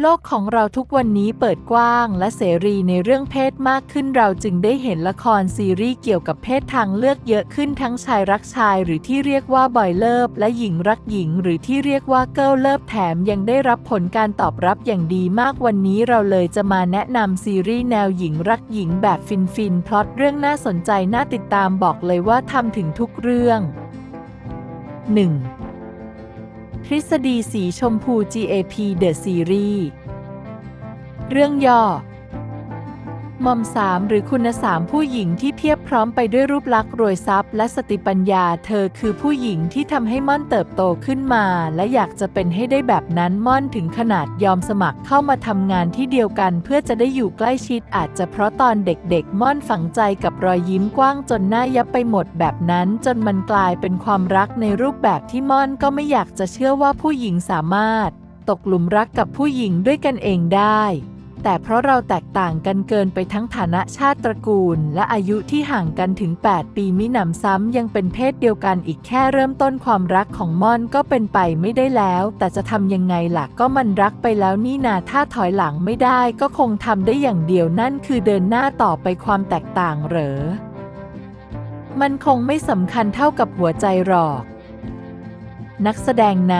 โลกของเราทุกวันนี้เปิดกว้างและเสรีในเรื่องเพศมากขึ้นเราจึงได้เห็นละครซีรีส์เกี่ยวกับเพศทางเลือกเยอะขึ้นทั้งชายรักชายหรือที่เรียกว่าบอยเลิฟและหญิงรักหญิง หรือที่เรียกว่าเกิลเลิฟแถมยังได้รับผลการตอบรับอย่างดีมากวันนี้เราเลยจะมาแนะนำซีรีส์แนวหญิงรักหญิงแบบฟินฟินพล็อตเรื่องน่าสนใจน่าติดตามบอกเลยว่าทำถึงทุกเรื่อง 1. ฤษฎีสีชมพู GAP The Series เรื่องย่อ มอมสามหรือคุณสามผู้หญิงที่เพียบพร้อมไปด้วยรูปลักษณ์รวยทรัพย์และสติปัญญา เธอคือผู้หญิงที่ทำให้ม่อนเติบโตขึ้นมา และอยากจะเป็นให้ได้แบบนั้นม่อนถึงขนาดยอมสมัครเข้ามาทำงานที่เดียวกัน เพื่อจะได้อยู่ใกล้ชิดอาจจะเพราะตอนเด็กๆ ม่อนฝังใจกับรอยยิ้มกว้างจนหน้ายับไปหมดแบบนั้น จนมันกลายเป็นความรักในรูปแบบที่ม่อนก็ไม่อยากจะเชื่อว่าผู้หญิงสามารถ ตกหลุมรักกับผู้หญิงด้วยกันเองได้ แต่เพราะเราแตกต่างกันเกินไปทั้งฐานะชาติตระกูล และอายุที่ห่างกันถึง 8 ปีมิหนำซ้ำยังเป็นเพศเดียวกันอีกแค่เริ่มต้นความรักของม่อนก็เป็นไปไม่ได้แล้ว แต่จะทำยังไงล่ะก็มันรักไปแล้วนี่นาถ้าถอยหลังไม่ได้ก็คงทำได้อย่างเดียวนั่นคือเดินหน้าต่อไปความแตกต่างเหรอ มันคงไม่สำคัญเท่ากับหัวใจหรอก นักแสดงน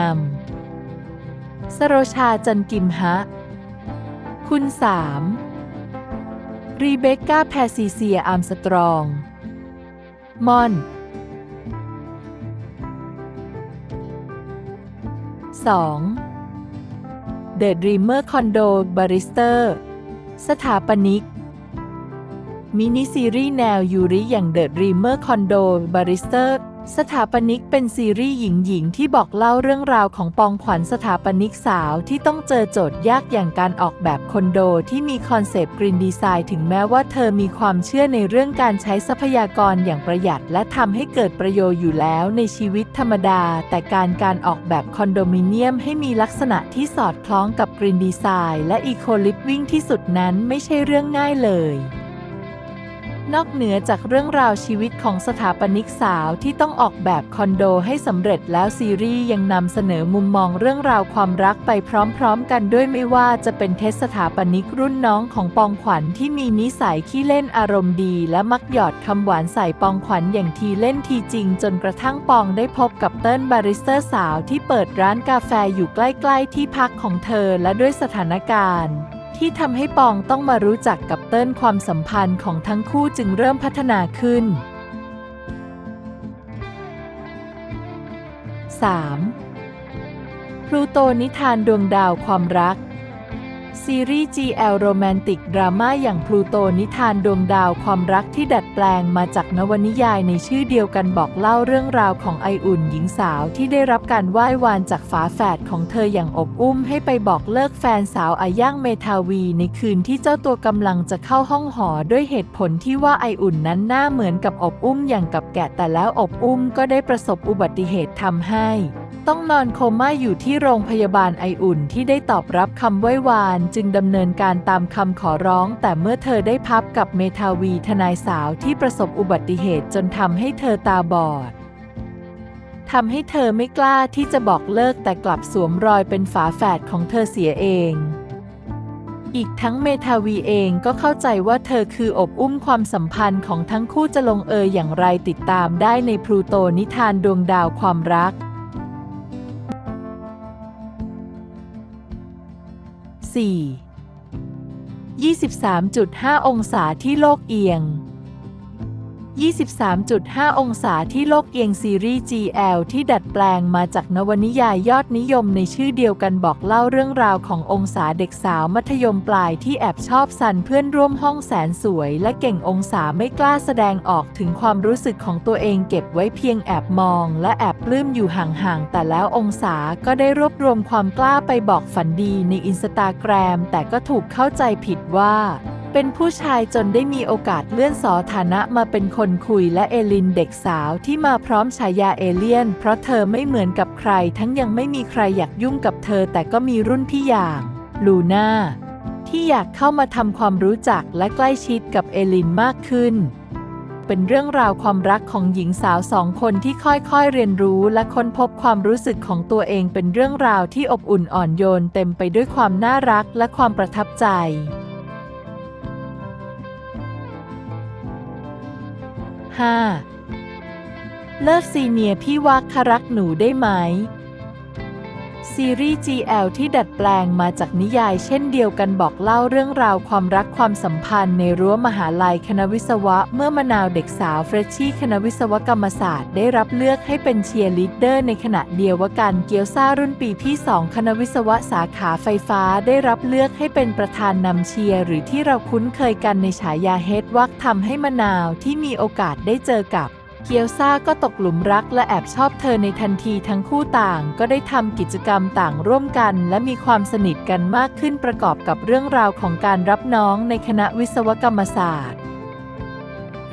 ำสโรชาจันกิมฮะ คุณสามรีเบคก้าแพซิเซียอาร์มสตรอง มอนสองเดอะดรีเมอร์คอนโดบาริสเตอร์ สถาปนิก มินิซีรีส์แนวยูริอย่างเดอะดรีเมอร์คอนโดบาริสเตอร์ สถาปนิกเป็นซีรีส์หญิงๆที่บอกเล่าเรื่องราวของปองขวัญสถาปนิกสาวที่ต้องเจอโจทย์ยากอย่างการออกแบบคอนโดที่มีคอนเซปต์กรีนดีไซน์ถึงแม้ว่าเธอมีความเชื่อในเรื่องการใช้ทรัพยากรอย่างประหยัด และทำให้เกิดประโยชน์อยู่แล้วในชีวิตธรรมดา แต่การการออกแบบคอนโดมิเนียมให้มีลักษณะที่สอดคล้องกับกรีนดีไซน์และอีโคลิฟวิ่งที่สุดนั้นไม่ใช่เรื่องง่ายเลย นอกเหนือจากเรื่องราวชีวิตของสถาปนิกสาวที่ต้องออกแบบคอนโดให้สำเร็จแล้วซีรีส์ยังนำเสนอมุมมองเรื่องราวความรักไปพร้อมๆกันด้วยไม่ว่าจะเป็นเทสสถาปนิกรุ่นน้องของปองขวัญที่มีนิสัยขี้เล่นอารมณ์ดี และมักหยอดคำหวานใส่ปองขวัญอย่างทีเล่นทีจริง จนกระทั่งปองได้พบกับเติ้ลบาริสเตอร์สาวที่เปิดร้านกาแฟอยู่ใกล้ๆที่พักของเธอและด้วยสถานการณ์ ที่ทำให้ปองต้องมารู้จักกับเติ้ลความสัมพันธ์ของทั้งคู่จึงเริ่มพัฒนาขึ้น 3. พลูโตนิทานดวงดาวความรัก ซีรีส์ GL โรแมนติกดราม่าอย่างพลูโตนิทานดวงดาวความรักที่ดัดแปลงมาจากนวนิยายในชื่อเดียวกันบอกเล่าเรื่องราวของไออุ่นหญิงสาวที่ได้รับการไหว้วานจากฝาแฝดของเธออย่างอบอุ้มให้ไปบอกเลิกแฟนสาวอาย่างเมทาวีในคืนที่เจ้าตัวกำลังจะเข้าห้องหอด้วยเหตุผลที่ว่าไออุ่นนั้นหน้าเหมือนกับอบอุ้มอย่างกับแกะแต่แล้วอบอุ้มก็ได้ประสบอุบัติเหตุทำให้ ต้องนอนโคม่าอยู่ที่โรงพยาบาลไออุ่นที่ได้ตอบรับคำไหว้วานจึงดำเนินการตามคำขอร้อง แต่เมื่อเธอได้พับกับเมทาวีทนายสาวที่ประสบอุบัติเหตุจนทำให้เธอตาบอดทำให้เธอไม่กล้าที่จะบอกเลิกแต่กลับสวมรอยเป็นฝาแฝดของเธอเสียเอง อีกทั้งเมทาวีเองก็เข้าใจว่าเธอคืออบอุ้มความสัมพันธ์ของทั้งคู่จะลงเอยอย่างไรติดตามได้ในพลูโตนิทานดวงดาวความรัก 23.5 องศาที่โลกเอียง 23.5 องศาที่โลกเอียงซีรีส์ GL ที่ดัดแปลงมาจากนวนิยายยอดนิยมในชื่อเดียวกันบอกเล่าเรื่องราวขององศาเด็กสาวมัธยมปลายที่แอบชอบซันเพื่อนร่วมห้องแสนสวยและเก่งองศาไม่กล้าแสดงออกถึงความรู้สึกของตัวเองเก็บไว้เพียงแอบมองและแอบปลื้มอยู่ห่างๆ แต่แล้วองศาก็ได้รวบรวมความกล้าไปบอกฝันดีในอินสตาแกรมแต่ก็ถูกเข้าใจผิดว่า เป็นผู้ชายจนได้มีโอกาสเลื่อนสอฐานะมาเป็นคนคุยและเอลินเด็กสาวที่มาพร้อมฉายาเอเลียน เพราะเธอไม่เหมือนกับใคร ทั้งยังไม่มีใครอยากยุ่งกับเธอแต่ก็มีรุ่นพี่อย่าง ลูน่า ที่อยากเข้ามาทำความรู้จักและใกล้ชิดกับเอลินมากขึ้น เป็นเรื่องราวความรักของหญิงสาวสองคนที่ค่อยๆเรียนรู้และค้นพบความรู้สึกของตัวเองเป็นเรื่องราวที่อบอุ่นอ่อนโยนเต็มไปด้วยความน่ารักและความประทับใจ 5. เลิกซีเนียร์พี่วักครักหนูได้ไหม ซีรีส์ GL ที่ดัดแปลงมาจากนิยายเช่นเดียวกันบอกเล่าเรื่องราวความรักความสัมพันธ์ในรั้วมหาลัยคณะวิศวะ เมื่อมะนาวเด็กสาวเฟรชชี่คณะวิศวกรรมศาสตร์ ได้รับเลือกให้เป็นเชียร์ลีดเดอร์ในขณะเดียวกันเกียวซารุ่นปีพี่สองคณะวิศวะสาขาไฟฟ้าได้รับเลือกให้เป็นประธานนำเชียร์หรือที่เราคุ้นเคยกันในฉายาเฮดวักทำให้มะนาวที่มีโอกาสได้เจอกับ เกียวซาก็ตกหลุมรักและแอบชอบเธอในทันทีทั้งคู่ต่างก็ได้ทำกิจกรรมต่างร่วมกันและมีความสนิทกันมากขึ้นประกอบกับเรื่องราวของการรับน้องในคณะวิศวกรรมศาสตร์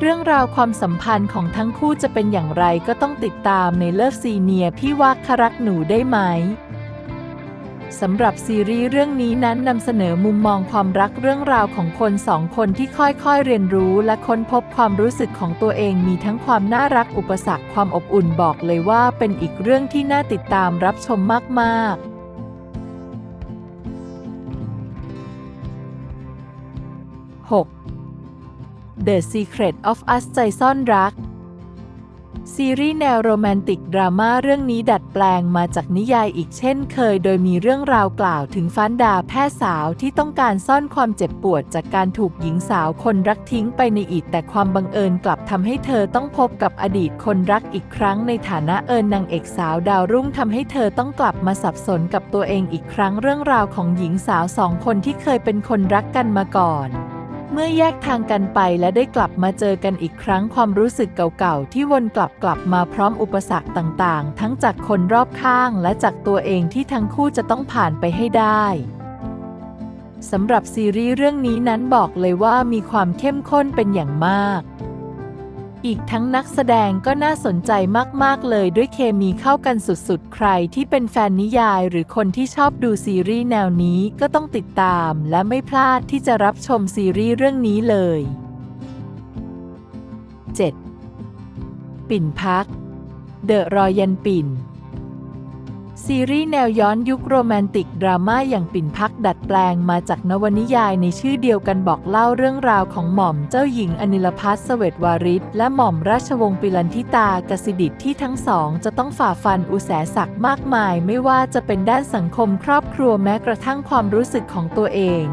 เรื่องราวความสัมพันธ์ของทั้งคู่จะเป็นอย่างไรก็ต้องติดตามในเลิฟซีเนียพี่ว่าครักหนูได้ไหม สำหรับซีรีส์เรื่องนี้นั้นนำเสนอมุมมองความรักเรื่องราวของคนสองคนที่ค่อยๆเรียนรู้และค้นพบความรู้สึกของตัวเองมีทั้งความน่ารักอุปสรรคความอบอุ่นบอกเลยว่าเป็นอีกเรื่องที่น่าติดตามรับชมมากๆ 6. The Secret of Us ใจซ่อนรัก ซีรีส์แนวโรแมนติกดราม่าเรื่องนี้ดัดแปลงมาจากนิยายอีกเช่นเคย โดยมีเรื่องราวกล่าวถึงฟันดาแพทย์สาวที่ต้องการซ่อนความเจ็บปวดจากการถูกหญิงสาวคนรักทิ้งไปในอีก แต่ความบังเอิญกลับทำให้เธอต้องพบกับอดีตคนรักอีกครั้งในฐานะเอิญนางเอกสาวดาวรุ่งทำให้เธอต้องกลับมาสับสนกับตัวเองอีกครั้งเรื่องราวของหญิงสาวสองคนที่เคยเป็นคนรักกันมาก่อน เมื่อแยกทางกันไปและได้กลับมาเจอกันอีกครั้งความรู้สึกเก่าๆ ที่วนกลับกลับมาพร้อมอุปสรรคต่างๆ ทั้งจากคนรอบข้างและจากตัวเองที่ทั้งคู่จะต้องผ่านไปให้ได้สำหรับซีรีส์เรื่องนี้นั้นบอกเลยว่ามีความเข้มข้นเป็นอย่างมาก อีกทั้งนักแสดงก็น่าสนใจมาก ๆ เลยด้วยเคมีเข้ากันสุด ๆ ใครที่เป็นแฟนนิยายหรือคนที่ชอบดูซีรีส์แนวนี้ก็ต้องติดตามและไม่พลาดที่จะรับชมซีรีส์เรื่องนี้เลย 7. ปิ่นพัก เดอะรอยันปิ่น ซีรีส์แนวย้อนยุคโรแมนติกดราม่าอย่างปิ่นพักดัดแปลงมาจากนวนิยายในชื่อเดียวกันบอกเล่าเรื่องราวของหม่อมเจ้าหญิงอนิลพัฒน์เสวตวาริศและหม่อมราชวงศ์ปิลันทิตากสิดิตที่ทั้งสองจะต้องฝ่าฟันอุแสศักมากมาย ไม่ว่าจะเป็นด้านสังคมครอบครัวแม้กระทั่งความรู้สึกของตัวเอง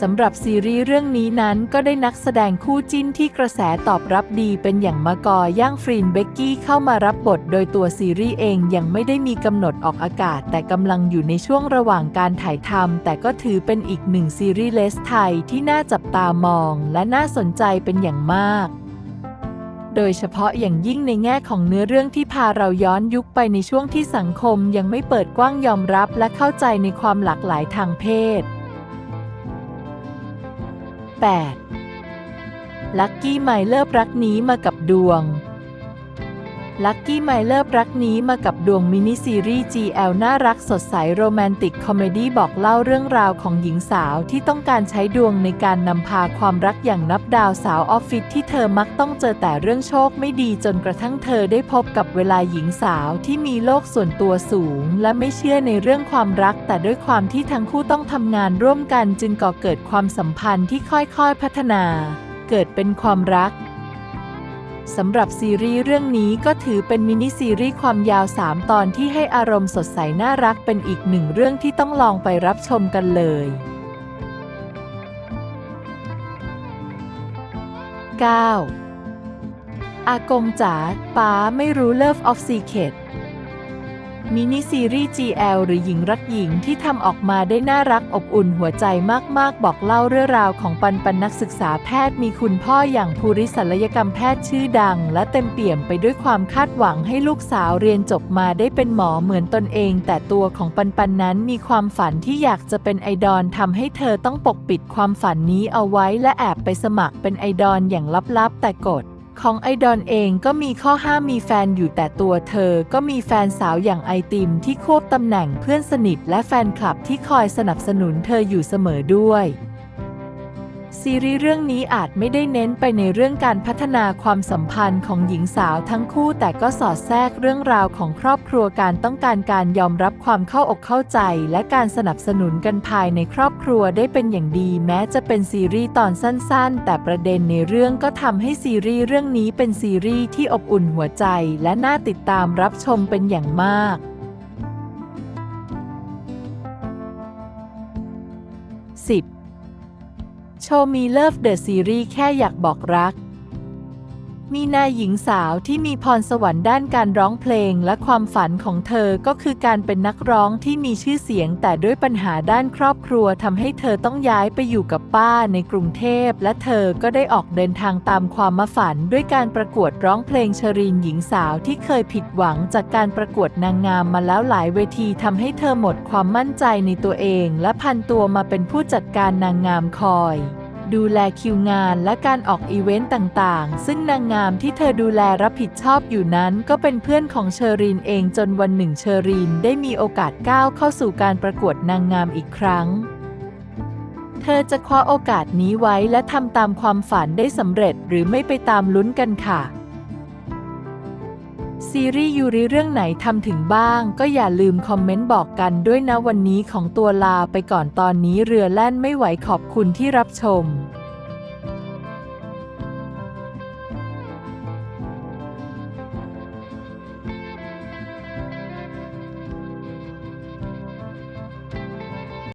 สำหรับซีรีส์เรื่องนี้นั้นก็ได้นักแสดงคู่จิ้นที่กระแสตอบรับดีเป็นอย่างมากอย่างฟรีนเบกกี้เข้ามารับบท โดยตัวซีรีส์เองยังไม่ได้มีกำหนดออกอากาศ แต่กำลังอยู่ในช่วงระหว่างการถ่ายทำแต่ก็ถือเป็นอีกหนึ่งซีรีส์เลสไทยที่น่าจับตามอง และน่าสนใจเป็นอย่างมากโดยเฉพาะอย่างยิ่งในแง่ของเนื้อเรื่องที่พาเราย้อนยุคไปในช่วงที่สังคมยังไม่เปิดกว้างยอมรับและเข้าใจในความหลากหลายทางเพศ 8. ลัคกี้ไมเลิฟรักนี้มากับดวง ลัคกี้ไมเลิฟรักนี้มากับดวงมินิซีรีส์ GL น่ารักสดใสโรแมนติกคอมเมดี้บอกเล่าเรื่องราวของหญิงสาวที่ต้องการใช้ดวงในการนำพาความรักอย่างนับดาวสาวออฟฟิศที่เธอมักต้องเจอแต่เรื่องโชคไม่ดีจนกระทั่งเธอได้พบกับเวลาหญิงสาวที่มีโลกส่วนตัวสูง และไม่เชื่อในเรื่องความรัก แต่ด้วยความที่ทั้งคู่ต้องทำงานร่วมกันจึงก่อเกิดความสัมพันธ์ที่ค่อยๆพัฒนา เกิดเป็นความรัก สำหรับซีรีส์เรื่องนี้ก็ถือเป็นมินิซีรีส์ความยาว 3 ตอนที่ให้อารมณ์สดใสน่ารักเป็นอีกหนึ่งเรื่องที่ต้องลองไปรับชมกันเลย 9. อากงจ๋าป๋าไม่รู้ Love of Secret มินิซีรีส์ GL หรือหญิงรักหญิงที่ทำออกมาได้น่ารักอบอุ่นหัวใจมากๆ บอกเล่าเรื่องราวของปันปันนักศึกษาแพทย์มีคุณพ่ออย่างภูริศัลยกรรมแพทย์ชื่อดัง และเต็มเปี่ยมไปด้วยความคาดหวังให้ลูกสาวเรียนจบมาได้เป็นหมอเหมือนตนเอง แต่ตัวของปันปันนั้นมีความฝันที่อยากจะเป็นไอดอลทำให้เธอต้องปกปิดความฝันนี้เอาไว้และแอบไปสมัครเป็นไอดอลอย่างลับๆ แต่กฎ ของไอดอนเองก็มีข้อห้ามมีแฟนอยู่แต่ตัวเธอก็มีแฟนสาวอย่างไอติมที่ควบตำแหน่งเพื่อนสนิทและแฟนคลับที่คอยสนับสนุนเธออยู่เสมอด้วย ซีรีส์เรื่องนี้อาจไม่ได้เน้นไปในเรื่องการพัฒนาความสัมพันธ์ของหญิงสาวทั้งคู่ แต่ก็สอดแทรกเรื่องราวของครอบครัวการต้องการการยอมรับความเข้าอกเข้าใจ และการสนับสนุนกันภายในครอบครัวได้เป็นอย่างดี แม้จะเป็นซีรีส์ตอนสั้น ๆ แต่ประเด็นในเรื่องก็ทำให้ซีรีส์เรื่องนี้เป็นซีรีส์ที่อบอุ่นหัวใจ และน่าติดตามรับชมเป็นอย่างมาก 10. โชว์มีเลิฟเดอะซีรีส์แค่อยากบอกรัก มีนายหญิงสาวที่มีพรสวรรค์ด้านการร้องเพลงและความฝันของเธอก็คือการเป็นนักร้องที่มีชื่อเสียง แต่ด้วยปัญหาด้านครอบครัวทำให้เธอต้องย้ายไปอยู่กับป้าในกรุงเทพ และเธอก็ได้ออกเดินทางตามความมาฝัน ด้วยการประกวดร้องเพลงชรินหญิงสาวที่เคยผิดหวังจากการประกวดนางงามมาแล้วหลายเวทีทำให้เธอหมดความมั่นใจในตัวเอง และพันตัวมาเป็นผู้จัดการนางงามคอย ดูแลคิวงานและการออกอีเวนต์ต่างๆ ซึ่งนางงามที่เธอดูแลรับผิดชอบอยู่นั้นก็เป็นเพื่อนของเชอรีนเองจนวันหนึ่งเชอรีนได้มีโอกาสก้าวเข้าสู่การประกวดนางงามอีกครั้ง เธอจะคว้าโอกาสนี้ไว้และทำตามความฝันได้สำเร็จหรือไม่ไปตามลุ้นกันค่ะ ซีรีส์ยูริเรื่องไหนทำถึงบ้าง ก็อย่าลืมคอมเมนต์บอกกันด้วยนะวันนี้ของตัวลาไปก่อนตอนนี้เรือแล่นไม่ไหวขอบคุณที่รับชม